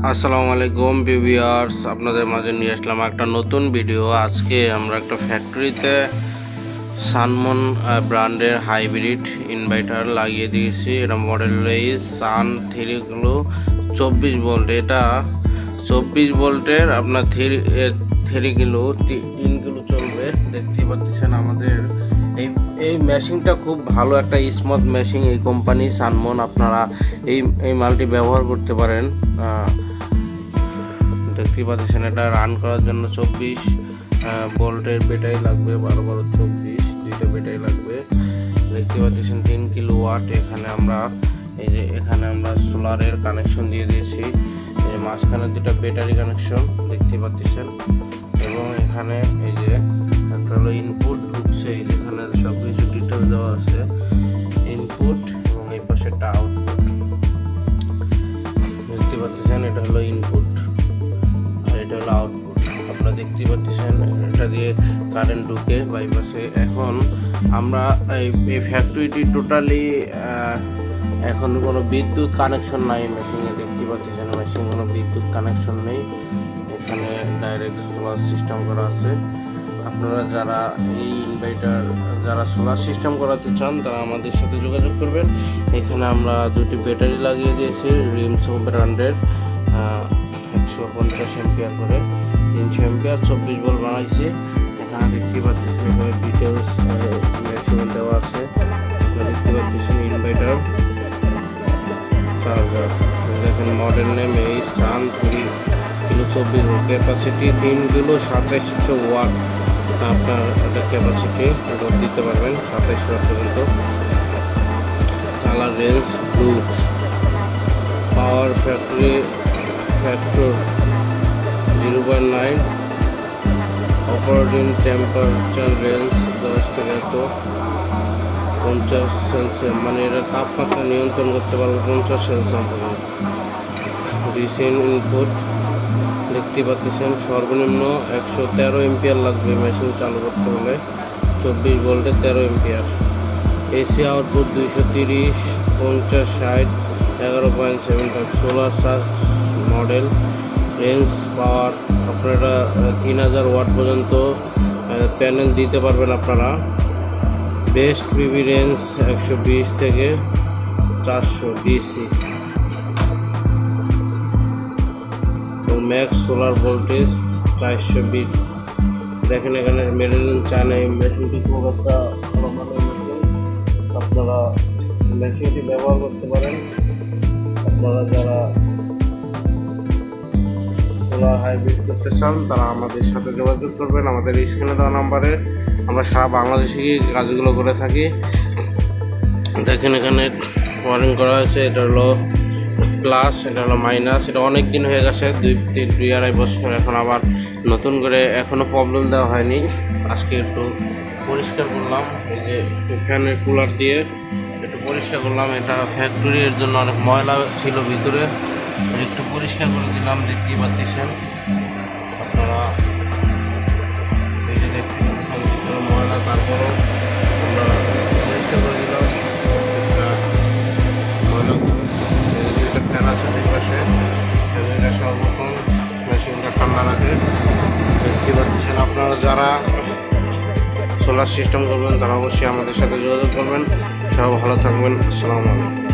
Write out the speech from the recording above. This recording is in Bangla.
আসসালামু আলাইকুম বিভিয়ার্স আপনাদের মাঝে নিয়ে আসলাম একটা নতুন ভিডিও। আজকে আমরা একটা ফ্যাক্টরিতে সানমন ব্র্যান্ডের হাইব্রিড ইনভার্টার লাগিয়ে দিয়েছি। এটা মডেল এই সান থ্রিগুলো চব্বিশ ভোল্ট এটা চব্বিশ ভোল্টের আপনার থ্রি থ্রি কিলো তিন কিলো চলবে। দেখতে পাচ্ছেন আমাদের এই এই মেশিনটা খুব ভালো একটা স্মুথ মেশিন এই কোম্পানি সানমন আপনারা এই এই মালটি ব্যবহার করতে পারেন। দেখতে পাচ্ছেন, এটা রান করার জন্য চব্বিশ বোল্টের ব্যাটারি লাগবে, বারো বারো চব্বিশ, দুইটা ব্যাটারি লাগবে। দেখতে পাচ্ছেন, তিন কিলো ওয়াট এখানে আমরা, এই যে এখানে আমরা সোলারের কানেকশন দিয়ে দিয়েছি। এই মাঝখানে দুটা ব্যাটারি কানেকশন দেখতে পাচ্ছেন। এবং এখানে এই যে, একটা হলো ইনপুট ঢুকছে, এই একটা আউটপুট দেখতে পাচ্ছেন, এটা হলো ইনপুট আর এটা হলো আউটপুট আপনারা দেখতে পাচ্ছেন, এটা দিয়ে কারেন্ট ঢুকে বাইপাসে এখন আমরা এই ফ্যাক্টরিটি টোটালি এখন কোনো বিদ্যুৎ কানেকশন নাই মেশিনে দেখতে পাচ্ছেন মেশিন কোনো বিদ্যুৎ কানেকশন নেই। এখানে ডাইরেক্ট সোলার সিস্টেম করা আছে। আপনারা যারা এই ইনভার্টার যারা সোলার সিস্টেম করাতে চান, তারা আমাদের সাথে যোগাযোগ করবেন। এখানে আমরা দুটি ব্যাটারি লাগিয়ে দিয়েছি রিমস ব্র্যান্ডের একশো পঞ্চাশ এম্পিয়ার করে, তিনশো এম্পিয়ার চব্বিশ বল বানাইছি। এখানে দেখতে এখানে ডিটেলস মেশিন দেওয়া আছে। দেখতে পাচ্ছেন ইনভার্টার চার্জার দেখেন মডেল নেম এই সান কুড়ি কিলো চব্বিশ ক্যাপাসিটি তিন কিলো সাতাইশশো ওয়াট আপনার এটা ক্যাপাসিটি এটা দিতে পারবেন সাতাইশশো ওয়াট পর্যন্ত। Colour range blue power factory factor zero point nine operating temperature range দশ থেকে তো পঞ্চাশ সেলসিয়াস মানে এটা তাপমাত্রা নিয়ন্ত্রণ করতে পারব পঞ্চাশ সেলসিয়াস পর্যন্ত। রিসেন্ট ইনপুট দেখতে পাচ্ছেন সর্বনিম্ন একশো তেরো এম্পিয়ার লাগবে মেশিন চালু করতে হলে, চব্বিশ ভোল্টের তেরো এম্পিয়ার এসি আউটপুট দুইশো তিরিশ, পঞ্চাশ ষাট, এগারো point seven five solar charge model range power আপনারা তিন হাজার ওয়াট পর্যন্ত প্যানেল দিতে পারবেন আপনারা। বেস্ট পিভি রেঞ্জ একশো বিশ থেকে চারশো ডিসি ম্যাক্স সোলার ভোল্টেজ চারশো বিট দেখেন এখানে মেডেলিন চায়না এই মেশিনটি খুব একটা ভালো মানের মেশিন আপনারা মেশিনটি ব্যবহার করতে পারেন। আপনারা যারা সোলার হাইব্রিড করতে চান, তারা আমাদের সাথে যোগাযোগ করবেন। আমাদের স্ক্রিনে দেওয়া নাম্বারে আমরা সারা বাংলাদেশে কাজগুলো করে থাকি। দেখেন এখানে ওয়ারিং করা হয়েছে, এটা হলো প্লাস এটা হলো মাইনাস এটা অনেক দিন হয়ে গেছে, দুই, তিন, দুই আড়াই বছর, এখন আবার নতুন করে এখনও প্রবলেম দেওয়া হয়নি। আজকে একটু পরিষ্কার করলাম, এই যে ফ্যানের কুলার দিয়ে একটু পরিষ্কার করলাম, এটা ফ্যাক্টরির জন্য অনেক ময়লা ছিল ভিতরে, একটু পরিষ্কার করে দিলাম, দেখতেই পাচ্ছেন। আপনারা যারা সোলার সিস্টেম করবেন, তারা অবশ্যই আমাদের সাথে যোগাযোগ করবেন। সব ভালো থাকবেন। আসসালামু আলাইকুম।